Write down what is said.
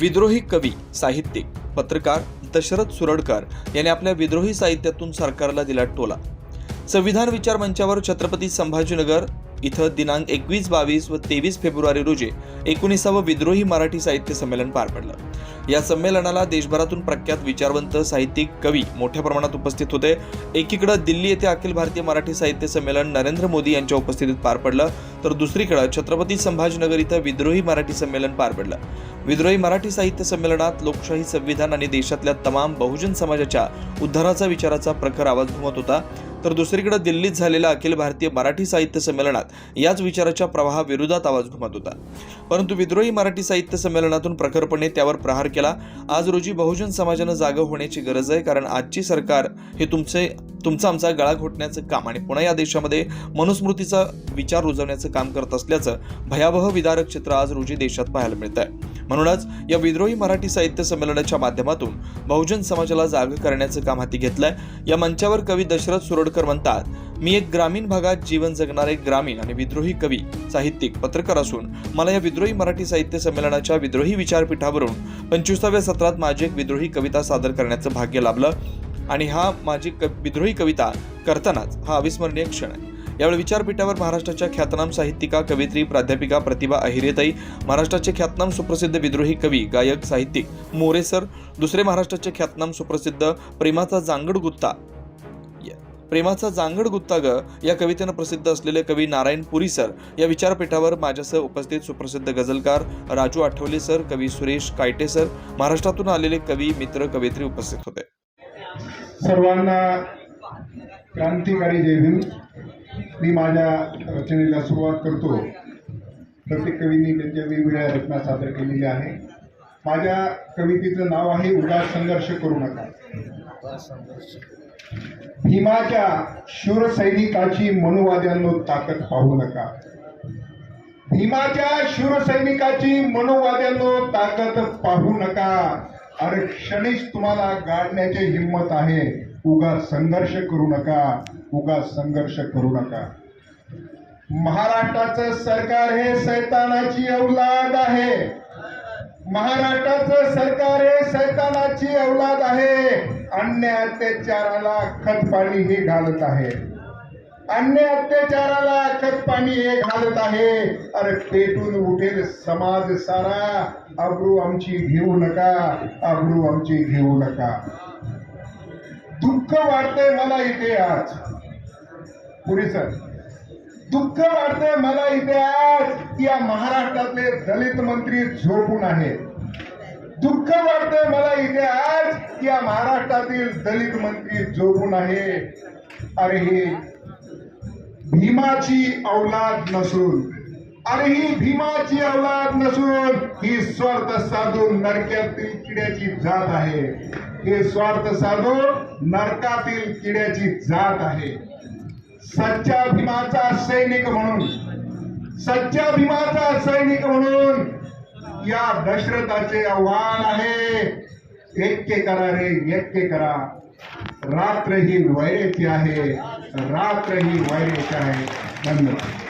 विद्रोही कवी साहित्यिक पत्रकार दशरथ सुरडकर यांनी आपल्या विद्रोही साहित्यातून सरकारला दिला टोला. संविधान विचार मंचावर छत्रपती संभाजीनगर इथं दिनांक एकवीस बावीस व तेवीस फेब्रुवारी रोजी एकोणीसावं विद्रोही मराठी साहित्य संमेलन पार पडलं. या संमेलनाला देशभरातून प्रख्यात विचारवंत साहित्यिक कवी मोठ्या प्रमाणात उपस्थित होते. एकीकडं दिल्ली येथे अखिल भारतीय मराठी साहित्य संमेलन नरेंद्र मोदी यांच्या उपस्थितीत पार पडलं तर दुसरीकडं छत्रपती संभाजीनगर इथं विद्रोही मराठी संमेलन पार पडलं. विद्रोही मराठी साहित्य संमेलनात लोकशाही संविधान आणि देशातल्या तमाम बहुजन समाजाच्या उद्धाराचा विचाराचा प्रखर आवाज घुमत होता. तर दुसरीकडे दिल्लीत झालेल्या अखिल भारतीय मराठी साहित्य संमेलनात याच विचाराच्या प्रवाहाविरोधात आवाज घुमत होता. परंतु विद्रोही मराठी साहित्य संमेलनातून प्रखरपणे त्यावर प्रहार केला. आज रोजी बहुजन समाजानं जागं होण्याची गरज आहे कारण आजची सरकार हे तुमचे तुमचा आमचा गळा घोटण्याचं काम आणि पुन्हा या देशामध्ये मनुस्मृतीचा विचार रुजवण्याचं काम करत असल्याचं भयावह विदारक चित्र आज रोजी देशात पाहायला मिळत आहे म्हणूनच या विद्रोही मराठी साहित्य संमेलनाच्या माध्यमातून बहुजन समाजाला जाग करण्याचं काम हाती घेतलंय. या मंचावर कवी दशरथ सुरडकर म्हणतात मी एक ग्रामीण भागात जीवन जगणारे ग्रामीण आणि विद्रोही कवी साहित्यिक पत्रकार असून मला या विद्रोही मराठी साहित्य संमेलनाच्या विद्रोही विचारपीठावरून पंचवीसाव्या सत्रात माझी एक विद्रोही कविता सादर करण्याचं भाग्य लाभलं. आणि हा माझी क विद्रोही कविता करतानाच हा अविस्मरणीय क्षण आहे. यावेळी विचारपीठावर महाराष्ट्राच्या ख्यातनाम साहित्यिका कवित्री प्राध्यापिका प्रतिभा अहिरेताई महाराष्ट्राचे ख्यातनाम सुप्रसिद्ध विद्रोही कवी गायक साहित्यिक मोरे सर दुसरे महाराष्ट्राचे ख्यातनाम सुप्रसिद्ध प्रेमाचा जांगड गुत्ता प्रेमाचा जांगड गुत्ता ग या कवितेनं प्रसिद्ध असलेले कवी नारायण पुरी सर या विचारपीठावर माझ्यासह उपस्थित सुप्रसिद्ध गझलकार राजू आठवले सर कवी सुरेश कायटे सर महाराष्ट्रातून आलेले कवी मित्र कवयित्री उपस्थित होते. सर्वांना क्रांतिकारी जय मी माझ्या रचनेला सुरुवात करतो. प्रत्येक कवीने त्यांच्या वेगवेगळ्या रचना सादर केलेल्या आहे. माझ्या कवितेचं नाव आहे उदास संघर्ष करू नका. भीमाच्या शूर सैनिकाची मनोवाद्यांनो ताकद पाहू नका. भीमाच्या शूर सैनिकाची मनोवाद्यांनो ताकद पाहू नका. अरे क्षणीच तुम्हाला गाडण्याची हिंमत आहे. उगा संघर्ष करू नका उगा संघर्ष करू नका. महाराष्ट्राचं सरकार हे सैतानाची औलाद आहे. महाराष्ट्राचं सरकार हे सैतानाची औलाद आहे. अन्य अत्याचाराला खतपाणी हे घालत आहे. अन्य अत्याचाराला खतपाणी हे घालत आहे. अरे पेटून उठेल समाज सारा. अब्रू आमची घेऊ नका अब्रू आमची घेऊ नका. दुःख वाढतंय मला इथे आज. पुरी सर दुःख वाढतंय मला इथे आज या महाराष्ट्रातले दलित मंत्री झोपून आहेत. दुःख वाटतंय मला इथे आज या महाराष्ट्रातील दलित मंत्री झोपून आहे अरे ही भीमाची औलाद नसून अरे ही भीमाची औलाद नसून ही स्वर्ग साधून नरक्यातील किड्याची जात आहे. हे स्वार्थ साधून नरकातील किड्याची जात आहे. सच्चा भीमाचा सैनिक म्हणून सच्चा भीमाचा सैनिक म्हणून या दशरथाचे आव्हान आहे. एक करा रे ऐक्य करा. रात्र ही वैरेची आहे रात्र ही वैरेची आहे. धन्यवाद.